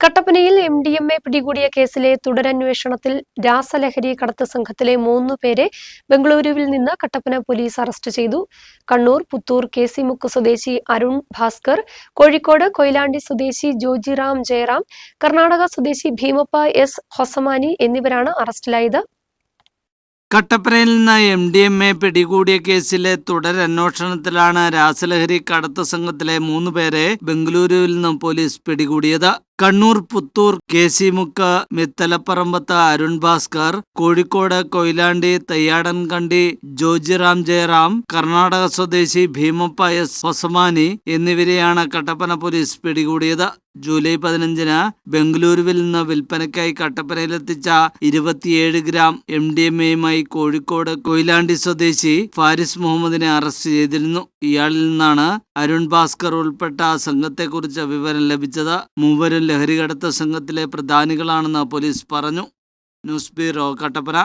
കട്ടപ്പനയിൽ M D M A പിടികൂടിയ കേസിലെ തുടരന്വേഷണത്തിൽ രാസലഹരി കടത്ത് സംഘത്തിലെ മൂന്ന് പേരെ ബംഗളൂരുവിൽ നിന്ന് കട്ടപ്പന പോലീസ് അറസ്റ്റ് ചെയ്തു. കണ്ണൂർ പുത്തൂർ കെ സി മുക്ക് സ്വദേശി അരുൺ ഭാസ്കർ കോഴിക്കോട് കൊയിലാണ്ടി സ്വദേശി ജോജിറാം ജയറാം കർണാടക സ്വദേശി ഭീമപ്പ എസ് ഹൊസമാനി എന്നിവരാണ് അറസ്റ്റിലായത്. കട്ടപ്പനയിൽ നിന്ന് എം ഡി എം എ പിടികൂടിയ കേസിലെ തുടരന്വേഷണത്തിലാണ് രാസലഹരി കടത്ത് സംഘത്തിലെ മൂന്ന് പേരെ ബംഗളൂരുവിൽ നിന്നും പോലീസ് പിടികൂടിയത്. കണ്ണൂർ പുത്തൂർ കെ സി മുക്ക മിത്തലപ്പറമ്പത്ത് അരുൺ ഭാസ്കർ കോഴിക്കോട് കൊയിലാണ്ടി തയ്യാടൻകണ്ടി ജോജിറാം ജയറാം കർണാടക സ്വദേശി ഭീമപ്പ എസ് ഹൊസമാനി എന്നിവരെയാണ് കട്ടപ്പന പോലീസ് പിടികൂടിയത്. ജൂലൈ പതിനഞ്ചിന് ബംഗളൂരുവിൽ നിന്ന് വിൽപ്പനയ്ക്കായി കട്ടപ്പനയിലെത്തിച്ച ഇരുപത്തിയേഴ് ഗ്രാം എം ഡി എം എയുമായി കോഴിക്കോട് കൊയിലാണ്ടി സ്വദേശി ഫാരിസ് മുഹമ്മദിനെ അറസ്റ്റ് ചെയ്തിരുന്നു. ഇയാളിൽ നിന്നാണ് അരുൺ ഭാസ്കർ ഉൾപ്പെട്ട സംഘത്തെക്കുറിച്ച് വിവരം ലഭിച്ചത്. മൂവരും ലഹരികടത്ത സംഘത്തിലെ പ്രധാനികളാണെന്ന് പോലീസ് പറഞ്ഞു. News bureau Kattappana.